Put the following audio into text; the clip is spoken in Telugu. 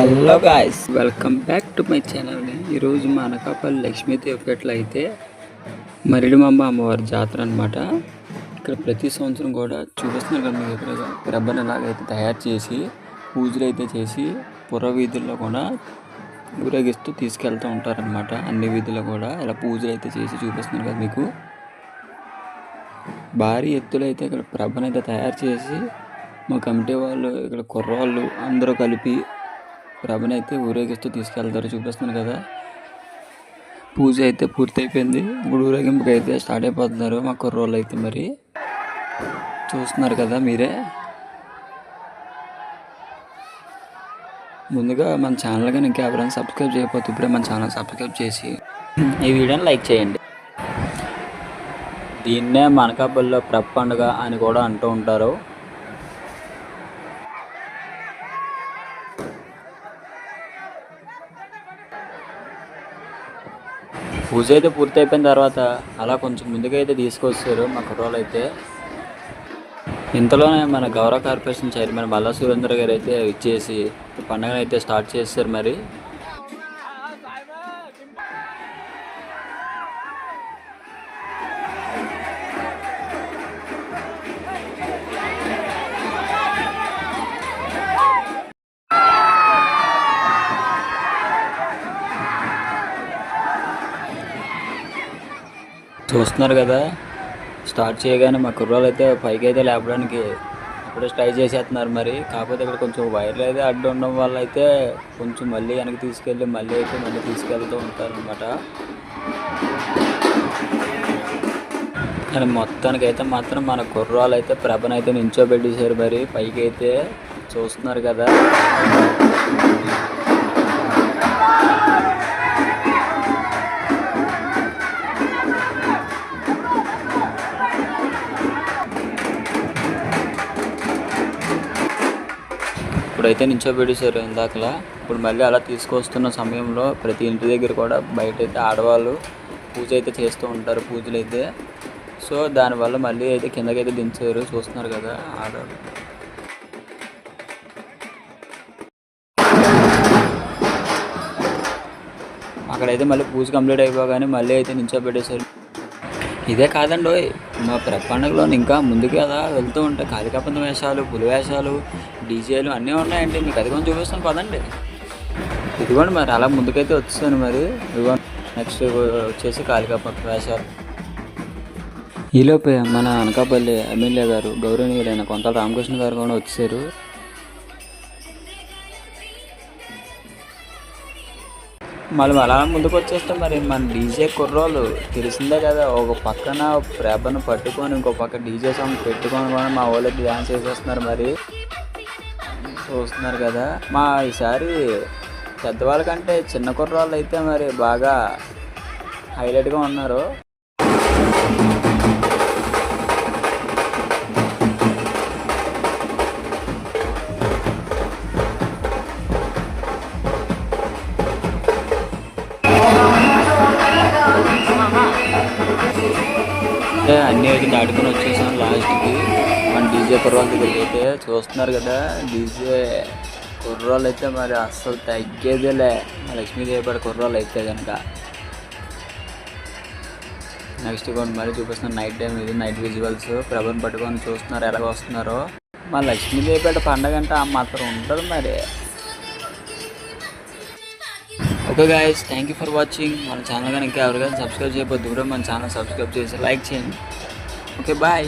Hello guys welcome back to my channel ఈరోజు మా అనకాపల్లి లక్ష్మీదేవిపేటలో అయితే మరిడిమమ్మ అమ్మవారి జాతర అనమాట ఇక్కడ ప్రతి సంవత్సరం కూడా చూపిస్తున్నారు కదా మీకు ఇక్కడ ప్రభను ఎలాగైతే తయారు చేసి పూజలు అయితే చేసి పుర వీధుల్లో కూడా ఊరేగిస్తూ తీసుకెళ్తూ ఉంటారనమాట అన్ని వీధుల్లో కూడా ఇలా పూజలు అయితే చేసి చూపిస్తున్నారు కదా మీకు. భారీ ఎత్తులో అయితే ఇక్కడ ప్రభను అయితే తయారు చేసి మా కమిటీ వాళ్ళు ఇక్కడ కుర్రవాళ్ళు అందరూ కలిపి ప్రభుని అయితే ఊరేగిస్తూ తీసుకెళ్తారు. చూపిస్తున్నాను కదా. పూజ అయితే పూర్తయిపోయింది. ఇప్పుడు ఊరేగింపుకి అయితే స్టార్ట్ అయిపోతున్నారు. మా కుర్రోళ్ళు అయితే మరి. చూస్తున్నారు కదా మీరే. ముందుగా మన ఛానల్ కానీ ఇంకా ఎవరైనా సబ్స్క్రైబ్ చేయకపోతే ఇప్పుడే మన ఛానల్ సబ్స్క్రైబ్ చేసి ఈ వీడియోని లైక్ చేయండి. దీన్నే మనకాపల్లిలో ప్రప్ పండుగ అని కూడా అంటూ ఉంటారు. పూజ అయితే పూర్తి అయిపోయిన తర్వాత అలా కొంచెం ముందుగా అయితే తీసుకొచ్చారు మా కుర్రోళ్ళు అయితే. ఇంతలోనే మన గౌరవ కార్పొరేషన్ చైర్మన్ మల్లా సురేంద్ర గారు అయితే ఇచ్చేసి పండుగను అయితే స్టార్ట్ చేశారు మరి. చూస్తున్నారు కదా. స్టార్ట్ చేయగానే మా కుర్రాలు అయితే పైకి అయితే లేపడానికి అప్పుడే ట్రై చేసేస్తున్నారు మరి. కాకపోతే ఇక్కడ కొంచెం వైర్లు అయితే అడ్డు ఉండడం వల్ల అయితే కొంచెం మళ్ళీ వెనక్కి తీసుకెళ్ళి మళ్ళీ అయితే మళ్ళీ తీసుకెళ్తూ ఉంటారు అనమాట కానీ మొత్తానికి అయితే మాత్రం మన కుర్రాలు అయితే ప్రభను అయితే నించోబెట్టేశారు మరి. పైకి అయితే చూస్తున్నారు కదా. ఇప్పుడైతే నించోబెట్టేశారు ఇందాకలా. ఇప్పుడు మళ్ళీ అలా తీసుకొస్తున్న సమయంలో ప్రతి ఇంటి దగ్గర కూడా బయట అయితే ఆడవాళ్ళు పూజ అయితే చేస్తూ ఉంటారు పూజలు అయితే సో దానివల్ల మళ్ళీ అయితే కిందకైతే దించారు. చూస్తున్నారు కదా ఆడవాళ్ళు. అక్కడైతే మళ్ళీ పూజ కంప్లీట్ అయిపోగానే మళ్ళీ అయితే నించోబెట్టేశారు ఇదే కాదండి మా ప్ర ఇంకా ముందుకు కదా వెళ్తూ ఉంటాయి. కాళికాపంత వేషాలు పులి వేషాలు డీజేలు అన్నీ ఉన్నాయండి. మీకు అది చూపిస్తాను పదండి. ఇదిగోండి మరి అలా ముందుకైతే వచ్చేసాను మరి. ఇదిగోండి నెక్స్ట్ వచ్చేసి కాళికాపంత వేషాలు ఈలోపే మన అనకాపల్లి ఎమ్మెల్యే గారు గౌరవనీయులైన కొంతల రామకృష్ణ గారు కూడా వచ్చారు. మళ్ళీ అలా ముందుకు వచ్చేస్తే మరి మన డీజే కుర్రోళ్ళు తెలిసిందే కదా ఒక పక్కన ప్రేబను పట్టుకొని ఇంకో పక్క డీజే సాంగ్ పెట్టుకొని కూడా మా వాళ్ళు డ్యాన్స్ వేసేస్తున్నారు మరి. చూస్తున్నారు కదా. మా ఈసారి పెద్దవాళ్ళ కంటే చిన్న కుర్రాళ్ళు అయితే మరి బాగా హైలైట్గా ఉన్నారు. అయితే అన్నీ అయితే దాటుకొని వచ్చేసాం లాస్ట్కి మన డీజే కుర్రాల దగ్గరికి అయితే చూస్తున్నారు కదా డీజే కుర్రాలు అయితే మరి అస్సలు తగ్గేదేలే. మా లక్ష్మీదేవి కుర్రాలు అయితే కనుక నెక్స్ట్ కొన్ని మళ్ళీ చూపిస్తున్నారు నైట్ టైం ఇది నైట్ విజువల్స్ ప్రభను పట్టుకొని చూస్తున్నారు ఎలా వస్తున్నారో. మా లక్ష్మీదేవిపేట పండగ అంటే ఆ మాత్రం ఉంటుంది మరి. Okay guys thank you for watching మన ఛానల్ కానీ ఇంకా ఎవరికైనా సబ్స్క్రైబ్ చేయకపోతే దూరం మన ఛానల్ సబ్స్క్రైబ్ చేసి లైక్ చేయండి. Okay bye